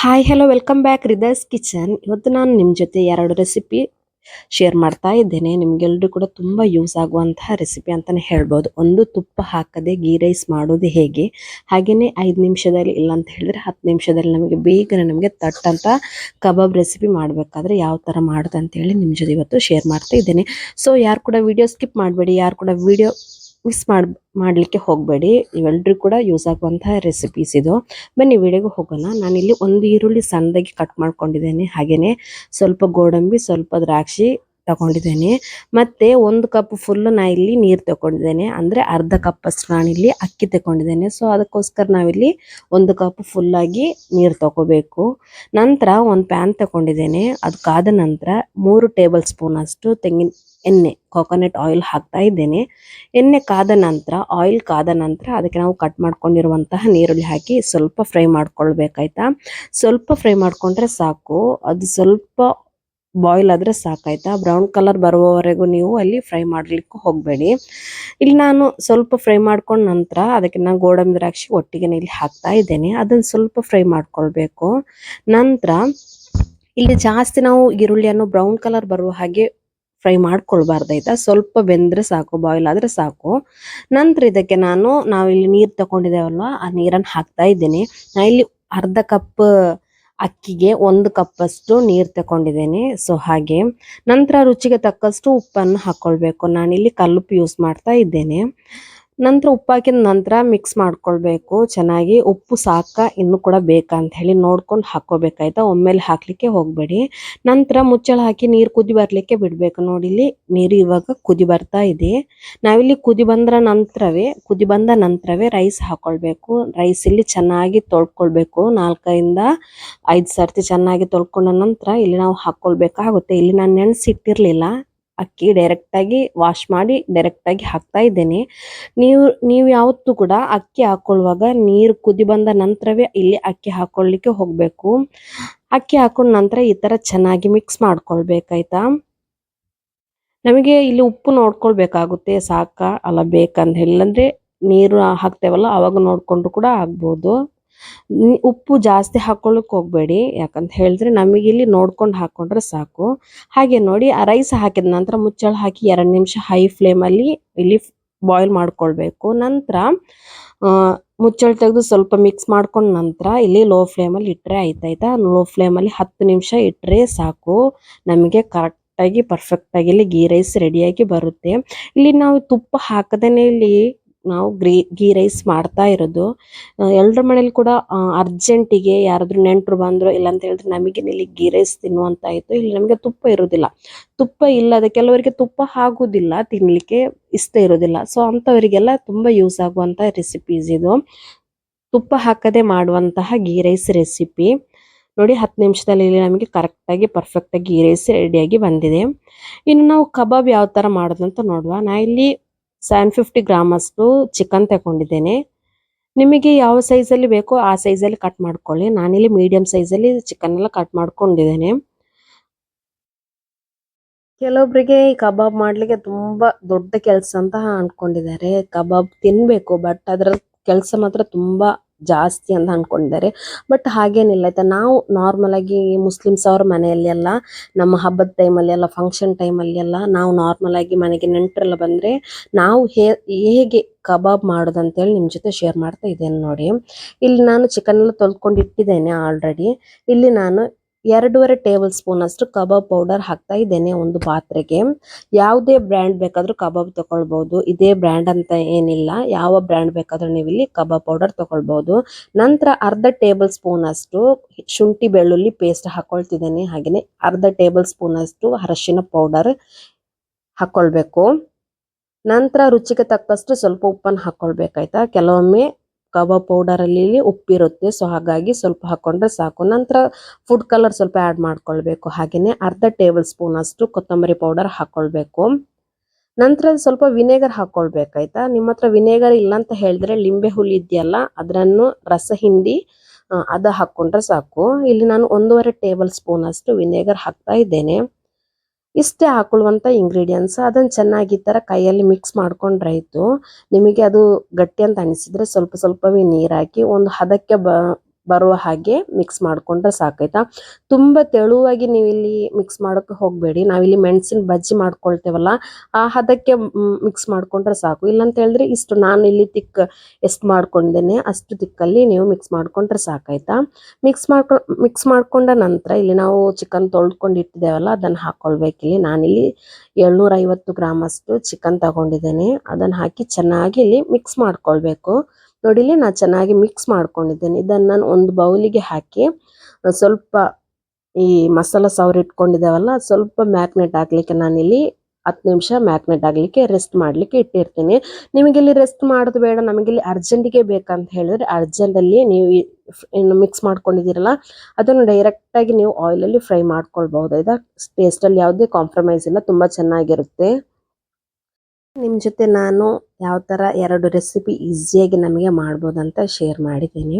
Hi hello welcome back ರಿದರ್ಸ್ kitchen ಇವತ್ತು ನಾನು ನಿಮ್ಮ ಜೊತೆ ಎರಡು ರೆಸಿಪಿ ಶೇರ್ ಮಾಡ್ತಾ ಇದ್ದೇನೆ. ನಿಮಗೆಲ್ಲರೂ ಕೂಡ ತುಂಬ ಯೂಸ್ ಆಗುವಂತಹ ರೆಸಿಪಿ ಅಂತಲೇ ಹೇಳ್ಬೋದು. ಒಂದು ತುಪ್ಪ ಹಾಕದೆ ಗೀ ರೈಸ್ ಮಾಡೋದು ಹೇಗೆ? ಹಾಗೆಯೇ ಐದು ನಿಮಿಷದಲ್ಲಿ ಇಲ್ಲ ಅಂತ ಹೇಳಿದ್ರೆ ಹತ್ತು ನಿಮಿಷದಲ್ಲಿ ನಮಗೆ ಬೇಗನೆ ನಮಗೆ ತಟ್ಟಂತ ಕಬಾಬ್ ರೆಸಿಪಿ ಮಾಡಬೇಕಾದ್ರೆ ಯಾವ ಥರ ಮಾಡೋದು ಅಂತೇಳಿ ನಿಮ್ಮ ಜೊತೆ ಇವತ್ತು ಶೇರ್ ಮಾಡ್ತಾ ಇದ್ದೇನೆ. ಸೊ ಯಾರು ಕೂಡ ವೀಡಿಯೋ ಸ್ಕಿಪ್ ಮಾಡಬೇಡಿ, ಯಾರು ಕೂಡ ವಿಡಿಯೋ ಮಿಸ್ ಮಾಡ್, ಮಾಡಲಿಕ್ಕೆ ಹೋಗಬೇಡಿ. ಇವೆಲ್ಲರೂ ಕೂಡ ಯೂಸ್ ಆಗುವಂತಹ ರೆಸಿಪೀಸ್ ಇದು. ಬನ್ನಿ, ವಿಡಿಯೋಗೆ ಹೋಗೋಣ. ನಾನಿಲ್ಲಿ ಒಂದು ಈರುಳ್ಳಿ ಸಣ್ಣದಾಗಿ ಕಟ್ ಮಾಡ್ಕೊಂಡಿದ್ದೇನೆ. ಹಾಗೆಯೇ ಸ್ವಲ್ಪ ಗೋಡಂಬಿ, ಸ್ವಲ್ಪ ದ್ರಾಕ್ಷಿ ತಗೊಂಡಿದ್ದೇನೆ. ಮತ್ತೆ ಒಂದು ಕಪ್ ಫುಲ್ ನಾ ಇಲ್ಲಿ ನೀರು ತಗೊಂಡಿದ್ದೇನೆ. ಅಂದ್ರೆ ಅರ್ಧ ಕಪ್ ಅಷ್ಟು ಇಲ್ಲಿ ಅಕ್ಕಿ ತಗೊಂಡಿದ್ದೇನೆ. ಸೊ ಅದಕ್ಕೋಸ್ಕರ ನಾವಿಲ್ಲಿ ಒಂದು ಕಪ್ ಫುಲ್ ಆಗಿ ನೀರು ತಗೋಬೇಕು. ನಂತರ ಒಂದು ಪ್ಯಾನ್ ತಗೊಂಡಿದ್ದೇನೆ. ಅದು ಕಾದ ನಂತರ ಮೂರು ಟೇಬಲ್ ಸ್ಪೂನ್ ಅಷ್ಟು ತೆಂಗಿನ ಎಣ್ಣೆ ಕೋಕೋನಟ್ ಆಯಿಲ್ ಹಾಕ್ತಾ ಇದ್ದೇನೆ. ಎಣ್ಣೆ ಕಾದ ನಂತರ ಆಯಿಲ್ ಕಾದ ನಂತರ ಅದಕ್ಕೆ ನಾವು ಕಟ್ ಮಾಡ್ಕೊಂಡಿರುವಂತಹ ನೀರುಳ್ಳಿ ಹಾಕಿ ಸ್ವಲ್ಪ ಫ್ರೈ ಮಾಡ್ಕೊಳ್ಬೇಕಾಯ್ತಾ? ಸ್ವಲ್ಪ ಫ್ರೈ ಮಾಡಿಕೊಂಡ್ರೆ ಸಾಕು. ಅದು ಸ್ವಲ್ಪ ಬಾಯ್ಲ್ ಆದರೆ ಸಾಕಾಯ್ತಾ? ಬ್ರೌನ್ ಕಲರ್ ಬರುವವರೆಗೂ ನೀವು ಅಲ್ಲಿ ಫ್ರೈ ಮಾಡ್ಲಿಕ್ಕೆ ಹೋಗಬೇಡಿ. ಇಲ್ಲಿ ನಾನು ಸ್ವಲ್ಪ ಫ್ರೈ ಮಾಡ್ಕೊಂಡ ನಂತರ ಅದಕ್ಕೆ ನಾನು ಗೋಡಂಬಿ ದ್ರಾಕ್ಷಿ ಒಟ್ಟಿಗೆ ಇಲ್ಲಿ ಹಾಕ್ತಾ ಇದ್ದೇನೆ. ಅದನ್ನು ಸ್ವಲ್ಪ ಫ್ರೈ ಮಾಡ್ಕೊಳ್ಬೇಕು. ನಂತರ ಇಲ್ಲಿ ಜಾಸ್ತಿ ನಾವು ಈರುಳ್ಳಿಯನ್ನು ಬ್ರೌನ್ ಕಲರ್ ಬರುವ ಹಾಗೆ ಫ್ರೈ ಮಾಡ್ಕೊಳ್ಬಾರ್ದಾಯ್ತಾ ಸ್ವಲ್ಪ ಬೆಂದರೆ ಸಾಕು ಬಾಯ್ಲ್ ಆದ್ರೆ ಸಾಕು. ನಂತರ ಇದಕ್ಕೆ ನಾನು, ನಾವಿಲ್ಲಿ ನೀರು ತಗೊಂಡಿದ್ದೇವಲ್ವ? ಆ ನೀರನ್ನು ಹಾಕ್ತಾ ಇದ್ದೀನಿ. ನಾ ಇಲ್ಲಿ ಅರ್ಧ ಕಪ್ ಅಕ್ಕಿಗೆ ಒಂದು ಕಪ್ಪಷ್ಟು ನೀರು ತಗೊಂಡಿದ್ದೇನೆ. ಸೊ ಹಾಗೆ ನಂತರ ರುಚಿಗೆ ತಕ್ಕಷ್ಟು ಉಪ್ಪನ್ನು ಹಾಕ್ಕೊಳ್ಬೇಕು ನಾನಿಲ್ಲಿ ಕಲ್ಲುಪ್ಪು ಯೂಸ್ ಮಾಡ್ತಾ ಇದ್ದೇನೆ. ನಂತರ ಉಪ್ಪು ಹಾಕಿದ ನಂತರ ಮಿಕ್ಸ್ ಮಾಡ್ಕೊಳ್ಬೇಕು. ಚೆನ್ನಾಗಿ ಉಪ್ಪು, ಸಾಕ ಇನ್ನು ಕೂಡ ಬೇಕಂತ ಹೇಳಿ ನೋಡ್ಕೊಂಡು ಹಾಕೋಬೇಕಾಯ್ತಾ ಒಮ್ಮೆಲೆ ಹಾಕ್ಲಿಕ್ಕೆ ಹೋಗಬೇಡಿ. ನಂತರ ಮುಚ್ಚಳ ಹಾಕಿ ನೀರು ಕುದಿ ಬರ್ಲಿಕ್ಕೆ ಬಿಡಬೇಕು. ನೋಡಿ ಇಲ್ಲಿ ನೀರು ಇವಾಗ ಕುದಿ ಬರ್ತಾ ಇದೆ. ನಾವಿಲ್ಲಿ ಕುದಿ ಬಂದ್ರ ನಂತರವೇ, ಕುದಿ ಬಂದ ನಂತರವೇ ರೈಸ್ ಹಾಕೊಳ್ಬೇಕು. ರೈಸ್ ಇಲ್ಲಿ ಚೆನ್ನಾಗಿ ತೊಳ್ಕೊಳ್ಬೇಕು. ನಾಲ್ಕರಿಂದ ಐದು ಸರ್ತಿ ಚೆನ್ನಾಗಿ ತೊಳ್ಕೊಂಡ ನಂತರ ಇಲ್ಲಿ ನಾವು ಹಾಕೊಳ್ಬೇಕಾಗುತ್ತೆ. ಇಲ್ಲಿ ನಾನು ನೆನೆಸಿಟ್ಟಿರ್ಲಿಲ್ಲ. ಅಕ್ಕಿ ಡೈರೆಕ್ಟಾಗಿ ವಾಶ್ ಮಾಡಿ ಡೈರೆಕ್ಟಾಗಿ ಹಾಕ್ತಾ ಇದ್ದೇನೆ. ನೀವು ನೀವು ಯಾವತ್ತೂ ಕೂಡ ಅಕ್ಕಿ ಹಾಕೊಳ್ಳುವಾಗ ನೀರು ಕುದಿ ಬಂದ ನಂತರವೇ ಇಲ್ಲಿ ಅಕ್ಕಿ ಹಾಕೊಳ್ಳಿಕ್ಕೆ ಹೋಗಬೇಕು. ಅಕ್ಕಿ ಹಾಕೊಂಡ ನಂತರ ಈ ಥರ ಚೆನ್ನಾಗಿ ಮಿಕ್ಸ್ ಮಾಡ್ಕೊಳ್ಬೇಕಾಯ್ತಾ? ನಮಗೆ ಇಲ್ಲಿ ಉಪ್ಪು ನೋಡ್ಕೊಳ್ಬೇಕಾಗುತ್ತೆ. ಸಾಕ, ಅಲ್ಲ ಬೇಕಂತ ಇಲ್ಲಂದ್ರೆ ನೀರು ಹಾಕ್ತೇವಲ್ಲ, ಅವಾಗ ನೋಡಿಕೊಂಡು ಕೂಡ ಆಗ್ಬೋದು. ಉಪ್ಪು ಜಾಸ್ತಿ ಹಾಕ್ಕೊಳ್ಳೋಕೆ ಹೋಗಬೇಡಿ. ಯಾಕಂತ ಹೇಳಿದ್ರೆ ನಮಗೆ ಇಲ್ಲಿ ನೋಡ್ಕೊಂಡು ಹಾಕೊಂಡ್ರೆ ಸಾಕು. ಹಾಗೆ ನೋಡಿ, ಆ ರೈಸ್ ಹಾಕಿದ ನಂತರ ಮುಚ್ಚಳ ಹಾಕಿ ಎರಡು ನಿಮಿಷ ಹೈ ಫ್ಲೇಮಲ್ಲಿ ಇಲ್ಲಿ ಬಾಯ್ಲ್ ಮಾಡ್ಕೊಳ್ಬೇಕು. ನಂತರ ಮುಚ್ಚಳ ತೆಗೆದು ಸ್ವಲ್ಪ ಮಿಕ್ಸ್ ಮಾಡ್ಕೊಂಡ ನಂತರ ಇಲ್ಲಿ ಲೋ ಫ್ಲೇಮಲ್ಲಿ ಇಟ್ಟರೆ ಆಯ್ತಾಯ್ತಾ? ಲೋ ಫ್ಲೇಮಲ್ಲಿ ಹತ್ತು ನಿಮಿಷ ಇಟ್ಟರೆ ಸಾಕು. ನಮಗೆ ಕರೆಕ್ಟಾಗಿ ಪರ್ಫೆಕ್ಟಾಗಿ ಇಲ್ಲಿ ಗೀ ರೈಸ್ ರೆಡಿಯಾಗಿ ಬರುತ್ತೆ. ಇಲ್ಲಿ ನಾವು ತುಪ್ಪ ಹಾಕದೇನೆ ಇಲ್ಲಿ ನಾವು ಗ್ರೀ, ಗೀ ರೈಸ್ ಮಾಡ್ತಾ ಇರೋದು. ಎಲ್ಲರ ಮನೇಲಿ ಕೂಡ ಅರ್ಜೆಂಟಿಗೆ ಯಾರಾದರೂ ನೆಂಟರು ಬಂದರು ಇಲ್ಲ ಅಂತ ಹೇಳಿದ್ರೆ ನಮಗೆ ಇಲ್ಲಿ ಗೀ ರೈಸ್ ತಿನ್ನುವಂತ ಇತ್ತು ಇಲ್ಲಿ ನಮಗೆ ತುಪ್ಪ ಇರೋದಿಲ್ಲ. ತುಪ್ಪ ಇಲ್ಲದ ಕೆಲವರಿಗೆ ತುಪ್ಪ ಆಗೋದಿಲ್ಲ ತಿನ್ನಲಿಕ್ಕೆ ಇಷ್ಟ ಇರೋದಿಲ್ಲ. ಸೊ ಅಂಥವರಿಗೆಲ್ಲ ತುಂಬಾ ಯೂಸ್ ಆಗುವಂಥ ರೆಸಿಪೀಸ್ ಇದು. ತುಪ್ಪ ಹಾಕದೆ ಮಾಡುವಂತಹ ಗೀ ರೈಸ್ ರೆಸಿಪಿ ನೋಡಿ, ಹತ್ತು ನಿಮಿಷದಲ್ಲಿ ಇಲ್ಲಿ ನಮಗೆ ಕರೆಕ್ಟಾಗಿ ಪರ್ಫೆಕ್ಟಾಗಿ ಗೀ ರೈಸ್ ರೆಡಿಯಾಗಿ ಬಂದಿದೆ. ಇನ್ನು ನಾವು ಕಬಾಬ್ ಯಾವ ಥರ ಮಾಡೋದಂತ ನೋಡುವ. ನಾ ಇಲ್ಲಿ ಸೆವೆನ್ ಫಿಫ್ಟಿ ಗ್ರಾಮ್ ಅಷ್ಟು ಚಿಕನ್ ತಗೊಂಡಿದ್ದೇನೆ. ನಿಮಗೆ ಯಾವ ಸೈಜಲ್ಲಿ ಬೇಕೋ ಆ ಸೈಜಲ್ಲಿ ಕಟ್ ಮಾಡ್ಕೊಳ್ಳಿ. ನಾನಿಲ್ಲಿ ಮೀಡಿಯಂ ಸೈಜಲ್ಲಿ ಚಿಕನ್ ಎಲ್ಲ ಕಟ್ ಮಾಡ್ಕೊಂಡಿದ್ದೇನೆ. ಕೆಲವೊಬ್ಬರಿಗೆ ಈ ಕಬಾಬ್ ಮಾಡ್ಲಿಕ್ಕೆ ತುಂಬಾ ದೊಡ್ಡ ಕೆಲಸ ಅಂತ ಅಂದ್ಕೊಂಡಿದ್ದಾರೆ. ಕಬಾಬ್ ತಿನ್ನಬೇಕು ಬಟ್ ಅದರ ಕೆಲಸ ಮಾತ್ರ ತುಂಬಾ ಜಾಸ್ತಿ ಅಂತ ಅನ್ಕೊಂಡಿದ್ದಾರೆ. ಬಟ್ ಹಾಗೇನಿಲ್ಲ ಆಯ್ತಾ? ನಾವು ನಾರ್ಮಲ್ ಆಗಿ ಮುಸ್ಲಿಮ್ಸ್ ಅವ್ರ ಮನೆಯಲ್ಲಿ ಎಲ್ಲ ನಮ್ಮ ಹಬ್ಬದ ಟೈಮಲ್ಲಿ ಎಲ್ಲ ಫಂಕ್ಷನ್ ಟೈಮಲ್ಲಿ ಎಲ್ಲ ನಾವು ನಾರ್ಮಲ್ ಆಗಿ ಮನೆಗೆ ನೆಂಟರೆಲ್ಲ ಬಂದ್ರೆ, ನಾವು ಹೇ, ಹೇಗೆ ಕಬಾಬ್ ಮಾಡೋದಂತೇಳಿ ನಿಮ್ಮ ಜೊತೆ ಶೇರ್ ಮಾಡ್ತಾ ಇದ್ದೇನೆ ನೋಡಿ. ಇಲ್ಲಿ ನಾನು ಚಿಕನ್ ಎಲ್ಲ ತೊಳ್ಕೊಂಡು ಇಟ್ಟಿದ್ದೇನೆ ಆಲ್ರೆಡಿ ಇಲ್ಲಿ ನಾನು ಎರಡೂವರೆ ಟೇಬಲ್ ಸ್ಪೂನ್ ಅಷ್ಟು ಕಬಾಬ್ ಪೌಡರ್ ಹಾಕ್ತಾ ಇದ್ದೇನೆ ಒಂದು ಪಾತ್ರೆಗೆ. ಯಾವುದೇ ಬ್ರ್ಯಾಂಡ್ ಬೇಕಾದರೂ ಕಬಾಬ್ ತೊಗೊಳ್ಬೋದು ಇದೇ ಬ್ರ್ಯಾಂಡ್ ಅಂತ ಏನಿಲ್ಲ. ಯಾವ ಬ್ರ್ಯಾಂಡ್ ಬೇಕಾದರೂ ನೀವು ಇಲ್ಲಿ ಕಬಾಬ್ ಪೌಡರ್ ತೊಗೊಳ್ಬೋದು ನಂತರ ಅರ್ಧ ಟೇಬಲ್ ಸ್ಪೂನ್ ಅಷ್ಟು ಶುಂಠಿ ಬೆಳ್ಳುಳ್ಳಿ ಪೇಸ್ಟ್ ಹಾಕೊಳ್ತಿದ್ದೇನೆ. ಹಾಗೆಯೇ ಅರ್ಧ ಟೇಬಲ್ ಸ್ಪೂನ್ ಅಷ್ಟು ಅರಶಿನ ಪೌಡರ್ ಹಾಕ್ಕೊಳ್ಬೇಕು ನಂತರ ರುಚಿಗೆ ತಕ್ಕಷ್ಟು ಸ್ವಲ್ಪ ಉಪ್ಪನ್ನು ಹಾಕ್ಕೊಳ್ಬೇಕಾಯ್ತಾ ಕೆಲವೊಮ್ಮೆ ಕಬಾಬ್ ಪೌಡರ್ ಅಲ್ಲಿ ಉಪ್ಪಿರುತ್ತೆ. ಸೊ ಹಾಗಾಗಿ ಸ್ವಲ್ಪ ಹಾಕೊಂಡ್ರೆ ಸಾಕು. ನಂತರ ಫುಡ್ ಕಲರ್ ಸ್ವಲ್ಪ ಆ್ಯಡ್ ಮಾಡ್ಕೊಳ್ಬೇಕು. ಹಾಗೆಯೇ ಅರ್ಧ ಟೇಬಲ್ ಸ್ಪೂನ್ ಅಷ್ಟು ಕೊತ್ತಂಬರಿ ಪೌಡರ್ ಹಾಕ್ಕೊಳ್ಬೇಕು ನಂತರ ಸ್ವಲ್ಪ ವಿನೆಗರ್ ಹಾಕ್ಕೊಳ್ಬೇಕಾಯ್ತಾ ನಿಮ್ಮ ಹತ್ರ ವಿನೇಗರ್ ಇಲ್ಲ ಅಂತ ಹೇಳಿದ್ರೆ ಲಿಂಬೆ ಹುಲಿ ಇದೆಯಲ್ಲ ಅದನ್ನು ರಸ ಹಿಂಡಿ ಅದು ಹಾಕ್ಕೊಂಡ್ರೆ ಸಾಕು. ಇಲ್ಲಿ ನಾನು ಒಂದೂವರೆ ಟೇಬಲ್ ಸ್ಪೂನ್ ಅಷ್ಟು ವಿನೇಗರ್ ಹಾಕ್ತಾ ಇದ್ದೇನೆ. ಇಷ್ಟೇ ಹಾಕೊಳ್ಳುವಂತ ಇಂಗ್ರೀಡಿಯೆಂಟ್ಸ್ ಅದನ್ನ ಚೆನ್ನಾಗಿ ಈ ಥರ ಕೈಯಲ್ಲಿ ಮಿಕ್ಸ್ ಮಾಡ್ಕೊಂಡ್ರಾಯ್ತು ನಿಮಗೆ ಅದು ಗಟ್ಟಿ ಅಂತ ಅನಿಸಿದ್ರೆ ಸ್ವಲ್ಪ ಸ್ವಲ್ಪವೇ ನೀರು ಹಾಕಿ ಒಂದು ಹದಕ್ಕೆ ಬ ಬರುವ ಹಾಗೆ ಮಿಕ್ಸ್ ಮಾಡ್ಕೊಂಡ್ರೆ ಸಾಕಾಯ್ತಾ? ತುಂಬ ತೆಳುವಾಗಿ ನೀವು ಇಲ್ಲಿ ಮಿಕ್ಸ್ ಮಾಡೋಕೆ ಹೋಗಬೇಡಿ. ನಾವಿಲ್ಲಿ ಮೆಣಸಿನ ಬಜ್ಜಿ ಮಾಡ್ಕೊಳ್ತೇವಲ್ಲ, ಆ ಹದಕ್ಕೆ ಮಿಕ್ಸ್ ಮಾಡ್ಕೊಂಡ್ರೆ ಸಾಕು. ಇಲ್ಲಂತ ಹೇಳಿದ್ರೆ ಇಷ್ಟು ನಾನು ಇಲ್ಲಿ ತಿಕ್ ಎಷ್ಟು ಮಾಡ್ಕೊಂಡೇನೆ ಅಷ್ಟು ತಿಕ್ಕಲ್ಲಿ ನೀವು ಮಿಕ್ಸ್ ಮಾಡ್ಕೊಂಡ್ರೆ ಸಾಕಾಯ್ತಾ? ಮಿಕ್ಸ್ ಮಾಡ್ಕೊ ಮಿಕ್ಸ್ ಮಾಡ್ಕೊಂಡ ನಂತರ ಇಲ್ಲಿ ನಾವು ಚಿಕನ್ ತೊಳ್ಕೊಂಡು ಇಟ್ಟಿದ್ದೇವಲ್ಲ, ಅದನ್ನು ಹಾಕ್ಕೊಳ್ಬೇಕಿಲ್ಲಿ ನಾನಿಲ್ಲಿ ಏಳ್ನೂರ ಐವತ್ತು ಗ್ರಾಮಷ್ಟು ಚಿಕನ್ ತಗೊಂಡಿದ್ದೇನೆ. ಅದನ್ನು ಹಾಕಿ ಚೆನ್ನಾಗಿ ಇಲ್ಲಿ ಮಿಕ್ಸ್ ಮಾಡ್ಕೊಳ್ಬೇಕು. ನೋಡಿ ಇಲ್ಲಿ ನಾನು ಚೆನ್ನಾಗಿ ಮಿಕ್ಸ್ ಮಾಡ್ಕೊಂಡಿದ್ದೇನೆ. ಇದನ್ನು ನಾನು ಒಂದು ಬೌಲಿಗೆ ಹಾಕಿ ಸ್ವಲ್ಪ ಈ ಮಸಾಲ ಸಾವಿರ ಇಟ್ಕೊಂಡಿದ್ದೇವಲ್ಲ ಸ್ವಲ್ಪ ಮ್ಯಾಗ್ನೆಟ್ ಆಗಲಿಕ್ಕೆ ನಾನಿಲ್ಲಿ ಹತ್ತು ನಿಮಿಷ ಮ್ಯಾಗ್ನೆಟ್ ಆಗಲಿಕ್ಕೆ ರೆಸ್ಟ್ ಮಾಡಲಿಕ್ಕೆ ಇಟ್ಟಿರ್ತೀನಿ. ನಿಮಗೆ ಇಲ್ಲಿ ರೆಸ್ಟ್ ಮಾಡೋದು ಬೇಡ, ನಮಗಿಲ್ಲಿ ಅರ್ಜೆಂಟಿಗೆ ಬೇಕಂತ ಹೇಳಿದ್ರೆ ಅರ್ಜೆಂಟಲ್ಲಿ ನೀವು ಏನು ಮಿಕ್ಸ್ ಮಾಡ್ಕೊಂಡಿದ್ದೀರಲ್ಲ, ಅದನ್ನು ಡೈರೆಕ್ಟಾಗಿ ನೀವು ಆಯಿಲಲ್ಲಿ ಫ್ರೈ ಮಾಡ್ಕೊಳ್ಬಹುದು. ಟೇಸ್ಟ್ ಟೇಸ್ಟಲ್ಲಿ ಯಾವುದೇ ಕಾಂಪ್ರಮೈಸ್ ಇಲ್ಲ, ತುಂಬ ಚೆನ್ನಾಗಿರುತ್ತೆ. ನಿಮ್ಮ ಜೊತೆ ನಾನು ಯಾವ ಥರ ಎರಡು ರೆಸಿಪಿ ಈಸಿಯಾಗಿ ನಮಗೆ ಮಾಡ್ಬೋದಂತ ಶೇರ್ ಮಾಡಿದ್ದೀನಿ.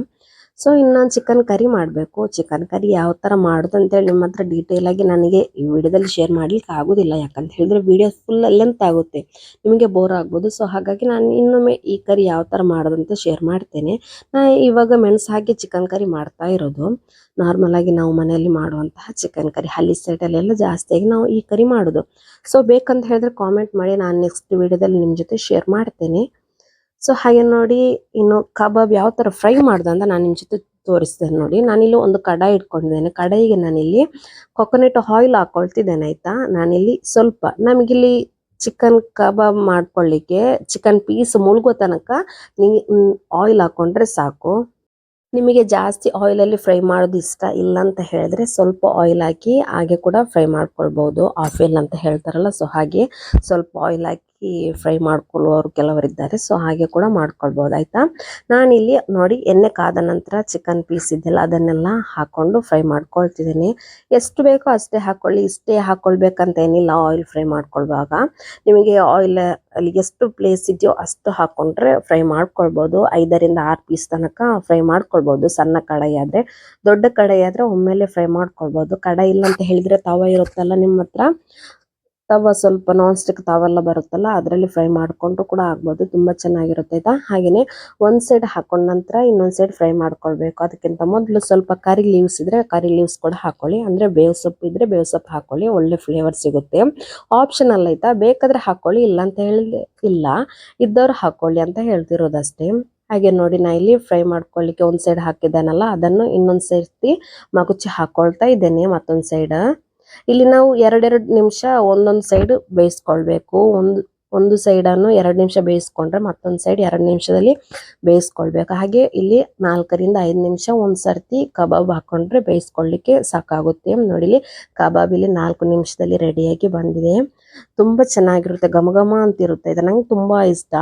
ಸೊ ಇನ್ನೊಂದು ಚಿಕನ್ ಕರಿ ಮಾಡಬೇಕು. ಚಿಕನ್ ಕರಿ ಯಾವ ಥರ ಮಾಡೋದು ಅಂತೇಳಿ ನಿಮ್ಮ ಹತ್ರ ಡೀಟೇಲ್ ಆಗಿ ನನಗೆ ಈ ವಿಡಿಯೋದಲ್ಲಿ ಶೇರ್ ಮಾಡ್ಲಿಕ್ಕೆ ಆಗೋದಿಲ್ಲ. ಯಾಕಂತ ಹೇಳಿದ್ರೆ ವಿಡಿಯೋ ಫುಲ್ ಲೆಂತ್ ಆಗುತ್ತೆ. ನಿಮಗೆ ಬೋರ್ ಆಗ್ಬೋದು. ಸೊ ಹಾಗಾಗಿ ನಾನು ಇನ್ನೊಮ್ಮೆ ಈ ಕರಿ ಯಾವ ಥರ ಮಾಡೋದಂತ ಶೇರ್ ಮಾಡ್ತೇನೆ. ನಾ ಇವಾಗ ಮೆಣಸು ಹಾಕಿ ಚಿಕನ್ ಕರಿ ಮಾಡ್ತಾ ಇರೋದು. ನಾರ್ಮಲಾಗಿ ನಾವು ಮನೆಯಲ್ಲಿ ಮಾಡುವಂತಹ ಚಿಕನ್ ಕರಿ ಹಳ್ಳಿ ಸೈಡಲ್ಲೆಲ್ಲ ಜಾಸ್ತಿಯಾಗಿ ನಾವು ಈ ಕರಿ ಮಾಡೋದು. ಸೊ ಬೇಕಂತ ಹೇಳಿದ್ರೆ ಕಾಮೆಂಟ್ ಮಾಡಿ. ನಾನು ನೆಕ್ಸ್ಟ್ ವಿಡಿಯೋದಲ್ಲಿ ನಿಮ್ಮ ಜೊತೆ ಶೇರ್ ಮಾಡ್ತೇನೆ. ಸೊ ಹಾಗೆ ನೋಡಿ, ಇನ್ನು ಕಬಾಬ್ ಯಾವ ಥರ ಫ್ರೈ ಮಾಡ್ದೆ ಅಂತ ನಾನು ನಿಮ್ಮ ಜೊತೆ ತೋರಿಸ್ತೇನೆ ನೋಡಿ. ನಾನಿಲ್ಲಿ ಒಂದು ಕಡಾಯಿ ಇಟ್ಕೊಂಡಿದ್ದೇನೆ. ಕಡಾಯಿಗೆ ನಾನಿಲ್ಲಿ ಕೊಕೊನಟ್ ಆಯಿಲ್ ಹಾಕೊಳ್ತಿದ್ದೇನೆ, ಆಯಿತಾ? ನಾನಿಲ್ಲಿ ಸ್ವಲ್ಪ, ನಮಗಿಲ್ಲಿ ಚಿಕನ್ ಕಬಾಬ್ ಮಾಡ್ಕೊಳ್ಳಿಕ್ಕೆ ಚಿಕನ್ ಪೀಸ್ ಮುಳುಗೋ ತನಕ ನೀ ಆಯಿಲ್ ಹಾಕೊಂಡ್ರೆ ಸಾಕು. ನಿಮಗೆ ಜಾಸ್ತಿ ಆಯಿಲಲ್ಲಿ ಫ್ರೈ ಮಾಡೋದು ಇಷ್ಟ ಇಲ್ಲ ಅಂತ ಹೇಳಿದ್ರೆ ಸ್ವಲ್ಪ ಆಯಿಲ್ ಹಾಕಿ ಹಾಗೆ ಕೂಡ ಫ್ರೈ ಮಾಡ್ಕೊಳ್ಬೋದು. ಆಫ್ ಅಂತ ಹೇಳ್ತಾರಲ್ಲ ಸೊ ಹಾಗೆ ಸ್ವಲ್ಪ ಆಯಿಲ್ ಹಾಕಿ ಫ್ರೈ ಮಾಡ್ಕೊಳ್ಳುವವರು ಕೆಲವರಿದ್ದಾರೆ. ಸೊ ಹಾಗೆ ಕೂಡ ಮಾಡ್ಕೊಳ್ಬೋದು, ಆಯ್ತಾ? ನಾನಿಲ್ಲಿ ನೋಡಿ ಎಣ್ಣೆ ಕಾದ ನಂತರ ಚಿಕನ್ ಪೀಸ್ ಇದೆಯಲ್ಲ, ಅದನ್ನೆಲ್ಲ ಹಾಕೊಂಡು ಫ್ರೈ ಮಾಡ್ಕೊಳ್ತಿದ್ದೀನಿ. ಎಷ್ಟು ಬೇಕೋ ಅಷ್ಟೇ ಹಾಕೊಳ್ಳಿ. ಇಷ್ಟೇ ಹಾಕ್ಕೊಳ್ಬೇಕಂತ ಏನಿಲ್ಲ ಆಯಿಲ್ ಫ್ರೈ ಮಾಡ್ಕೊಳ್ಳುವಾಗ ನಿಮಗೆ ಆಯಿಲ್ ಅಲ್ಲಿ ಎಷ್ಟು ಪ್ಲೇಸ್ ಇದೆಯೋ ಅಷ್ಟು ಹಾಕೊಂಡ್ರೆ ಫ್ರೈ ಮಾಡ್ಕೊಳ್ಬೋದು. ಐದರಿಂದ ಆರು ಪೀಸ್ ತನಕ ಫ್ರೈ ಮಾಡ್ಕೊಳ್ಬೋದು. ಸಣ್ಣ ಕಡಾಯಿ ಆದರೆ, ದೊಡ್ಡ ಕಡಾಯಿ ಆದರೆ ಒಮ್ಮೆಲೆ ಫ್ರೈ ಮಾಡ್ಕೊಳ್ಬೋದು. ಕಡಾಯಿ ಇಲ್ಲ ಅಂತ ಹೇಳಿದ್ರೆ ತವ ಇರುತ್ತಲ್ಲ ನಿಮ್ಮ ಹತ್ರ? ತವ ಸ್ವಲ್ಪ ನಾನ್ ಸ್ಟಿಕ್ ತವೆಲ್ಲ ಬರುತ್ತಲ್ಲ, ಅದರಲ್ಲಿ ಫ್ರೈ ಮಾಡಿಕೊಂಡು ಕೂಡ ಆಗ್ಬೋದು, ತುಂಬ ಚೆನ್ನಾಗಿರುತ್ತೆ ಆಯ್ತಾ? ಹಾಗೆಯೇ ಒಂದು ಸೈಡ್ ಹಾಕೊಂಡ ನಂತರ ಇನ್ನೊಂದು ಸೈಡ್ ಫ್ರೈ ಮಾಡ್ಕೊಳ್ಬೇಕು. ಅದಕ್ಕಿಂತ ಮೊದಲು ಸ್ವಲ್ಪ ಕರಿ ಲೀವ್ಸ್ ಇದ್ದರೆ ಕರಿ ಲೀವ್ಸ್ ಕೂಡ ಹಾಕೊಳ್ಳಿ, ಅಂದರೆ ಬೇವು ಸೊಪ್ಪು ಇದ್ರೆ ಬೇವು ಸೊಪ್ಪು ಹಾಕೊಳ್ಳಿ, ಒಳ್ಳೆ ಫ್ಲೇವರ್ ಸಿಗುತ್ತೆ. ಆಪ್ಷನಲ್ ಆಯ್ತಾ? ಬೇಕಾದರೆ ಹಾಕೊಳ್ಳಿ ಇಲ್ಲ ಅಂತ ಹೇಳಿ ಇಲ್ಲ. ಇದ್ದವ್ರು ಹಾಕೊಳ್ಳಿ ಅಂತ ಹೇಳ್ತಿರೋದಷ್ಟೇ. ಹಾಗೆ ನೋಡಿ, ನಾ ಇಲ್ಲಿ ಫ್ರೈ ಮಾಡ್ಕೊಳ್ಳಿಕ್ಕೆ ಒಂದು ಸೈಡ್ ಹಾಕಿದ್ದಾನಲ್ಲ, ಅದನ್ನು ಇನ್ನೊಂದು ಸರ್ತಿ ಮಗುಚಿ ಹಾಕೊಳ್ತಾ ಇದ್ದೇನೆ ಮತ್ತೊಂದು ಸೈಡ್ ಇಲ್ಲಿ ನಾವು ಎರಡೆರಡು ನಿಮಿಷ ಒಂದೊಂದು ಸೈಡ್ ಬೇಯಿಸ್ಕೊಳ್ಬೇಕು. ಒಂದು ಒಂದು ಸೈಡನ್ನು ಎರಡು ನಿಮಿಷ ಬೇಯಿಸ್ಕೊಂಡ್ರೆ ಮತ್ತೊಂದು ಸೈಡ್ ಎರಡು ನಿಮಿಷದಲ್ಲಿ ಬೇಯಿಸ್ಕೊಳ್ಬೇಕು. ಹಾಗೆ ಇಲ್ಲಿ ನಾಲ್ಕರಿಂದ ಐದು ನಿಮಿಷ ಒಂದು ಸರ್ತಿ ಕಬಾಬ್ ಹಾಕೊಂಡ್ರೆ ಬೇಯಿಸ್ಕೊಳ್ಳಿಕ್ಕೆ ಸಾಕಾಗುತ್ತೆ. ನೋಡಿಲಿ ಕಬಾಬ್ ಇಲ್ಲಿ ನಾಲ್ಕು ನಿಮಿಷದಲ್ಲಿ ರೆಡಿಯಾಗಿ ಬಂದಿದೆ. ತುಂಬ ಚೆನ್ನಾಗಿರುತ್ತೆ. ಘಮ ಘಮ ಅಂತ ಇರುತ್ತೆ ಇದು ನಂಗೆ ತುಂಬ ಇಷ್ಟ.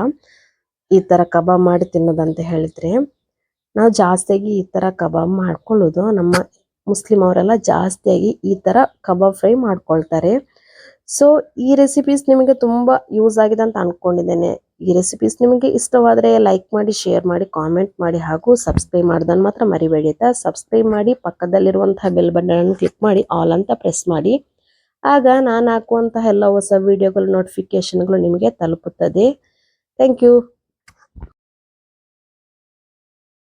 ಈ ಥರ ಕಬಾಬ್ ಮಾಡಿ ತಿನ್ನೋದಂತ ಹೇಳಿದ್ರೆ. ನಾವು ಜಾಸ್ತಿಯಾಗಿ ಈ ಥರ ಕಬಾಬ್ ಮಾಡ್ಕೊಳ್ಳೋದು ನಮ್ಮ ಮುಸ್ಲಿಂ ಅವರೆಲ್ಲ ಜಾಸ್ತಿಯಾಗಿ ಈ ಥರ ಕಬಾಬ್ ಫ್ರೈ ಮಾಡ್ಕೊಳ್ತಾರೆ. ಸೊ ಈ ರೆಸಿಪೀಸ್ ನಿಮಗೆ ತುಂಬ ಯೂಸ್ ಆಗಿದೆ ಅಂತ ಅನ್ಕೊಂಡಿದ್ದೇನೆ. ಈ ರೆಸಿಪೀಸ್ ನಿಮಗೆ ಇಷ್ಟವಾದರೆ ಲೈಕ್ ಮಾಡಿ ಶೇರ್ ಮಾಡಿ ಕಾಮೆಂಟ್ ಮಾಡಿ ಹಾಗೂ ಸಬ್ಸ್ಕ್ರೈಬ್ ಮಾಡೋದನ್ನು ಮಾತ್ರ ಮರಿಬೇಡಿ ಆಯ್ತಾ? ಸಬ್ಸ್ಕ್ರೈಬ್ ಮಾಡಿ, ಪಕ್ಕದಲ್ಲಿರುವಂತಹ ಬೆಲ್ ಬಟನ್ ಕ್ಲಿಕ್ ಮಾಡಿ ಆಲ್ ಅಂತ ಪ್ರೆಸ್ ಮಾಡಿ. ಆಗ ನಾನು ಹಾಕುವಂತಹ ಎಲ್ಲ ಹೊಸ ವಿಡಿಯೋಗಳ ನೋಟಿಫಿಕೇಶನ್ಗಳು ನಿಮಗೆ ತಲುಪುತ್ತದೆ. Thank you